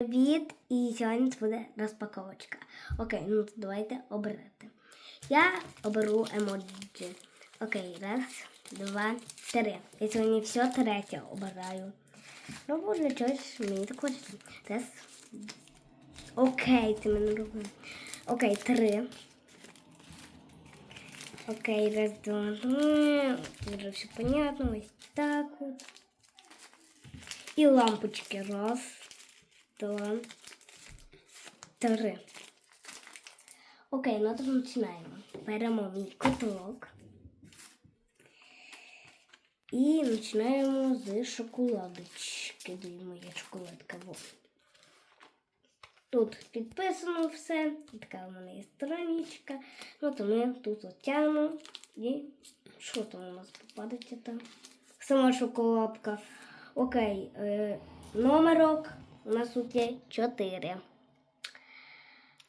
Привіт, і сьогодні це буде розпаковочка. Окей, ну давайте обирати. Я оберу емоджі. Окей, раз, два, три. Я сьогодні все третє обираю. Ну, для чогось мені так хочеться. Раз. Окей, це мене робимо. Окей, три. Окей, раз, два, три. Вже все понятно. Ось так от. І лампочки. Раз, два, три. Окей, ну то починаємо. Беремо мій котелок. І починаємо з шоколадочки. Де моя шоколадка. Во. Тут підписано все. Така у мене є страничка. Ну, то ми тут отягнемо. І що там у нас попадеться там? Сама шоколадка. Окей, е, номерок у нас тут є 4.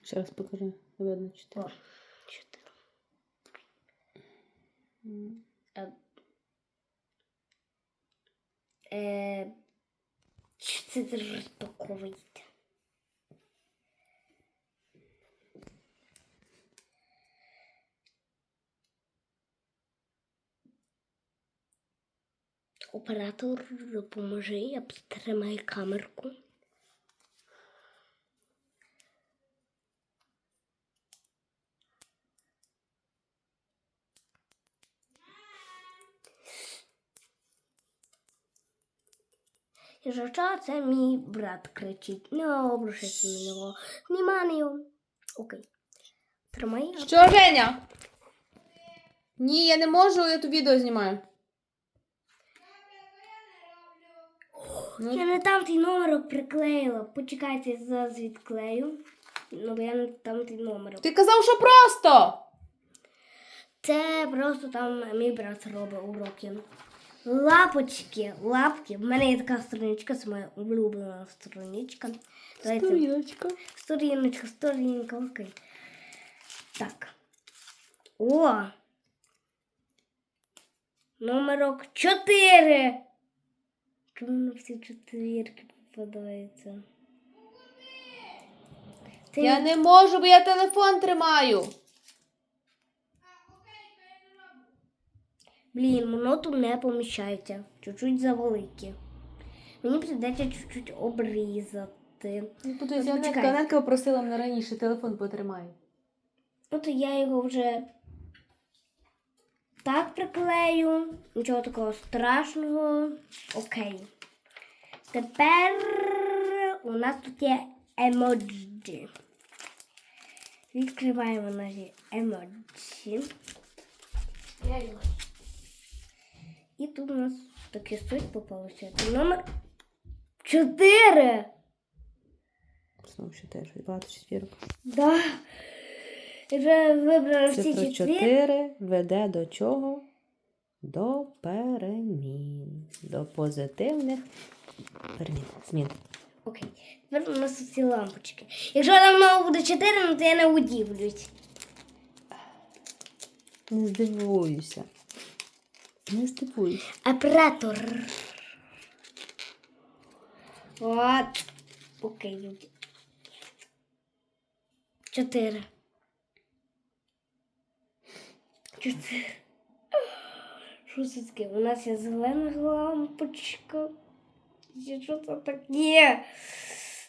Ще раз покажи. Видно О, чотири. 4. Е, е, що це розпаковуєте? Оператор, допоможи, я потримаю камерку. І жача це мій брат кричить. Не обрушайся на нього. Внимание. Окей. Тримай. Що, Женя? Ні, я не можу, я тут відео знімаю. Ну, Я не там той номерок приклеїла. Почекайте, я зараз відклею. Ну, бо я не там той номерок. Ти казав, що просто! Це просто там мій брат робить уроки. Лапочки, лапки. В мене є така страничка, це моя улюблена страничка. Сторіночка. Сторіночка, сторінка, окей. Так. О! Номерок 4. Чому на всі четвірки попадаються? Це Я не можу, бо я телефон тримаю. Блін, воно тут не поміщається. Чуть-чуть завелике. Мені прийдеться чуть-чуть обрізати. Ну, Ну, подивись, почекай. Анетка попросила мене раніше, телефон потримай. От я його вже так приклею. Нічого такого страшного. Окей. Тепер у нас тут є емоджі. Відкриваємо наші емоджі. І тут у нас такі суть попалося. Номер 4. Знову ще теж багато четвірок. Да. Я вже вибрала всі Цифра четвірки. 4 веде до чого? До перемін. До позитивних перемін. Змін. Окей. Тепер у нас ці лампочки. Якщо там знову буде 4, ну то я не удивлюсь. Не здивуюся. Не здивуюся. Оператор. От. Окей. Чотири. Чотири. Що це таке? У нас є зелена лампочка. І Що це таке?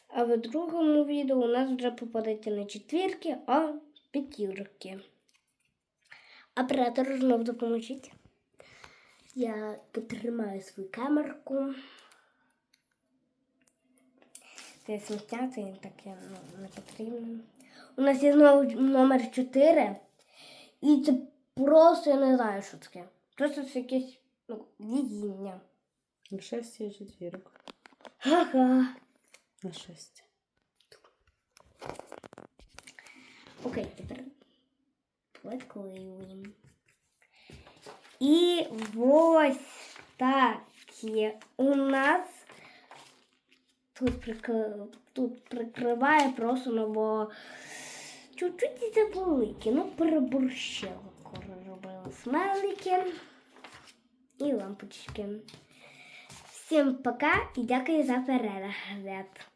А в другому відео у нас вже попадеться не четвірки, а п'ятірки. Оператор знов допоможіть. Я потримаю свою камерку. Це сміття, це таке ну, не потрібно. У нас є знову номер 4. І це просто я не знаю, що таке. Просто це якесь ну, видіння. На шесть є четвірок. Ага. На шесть. Окей, тепер підклеюємо. І ось такі у нас тут, прикри... тут прикриває просто, ну бо чуть-чуть це велике, ну переборщила, робила смайлики і лампочки. Всім пока і дякую за перегляд.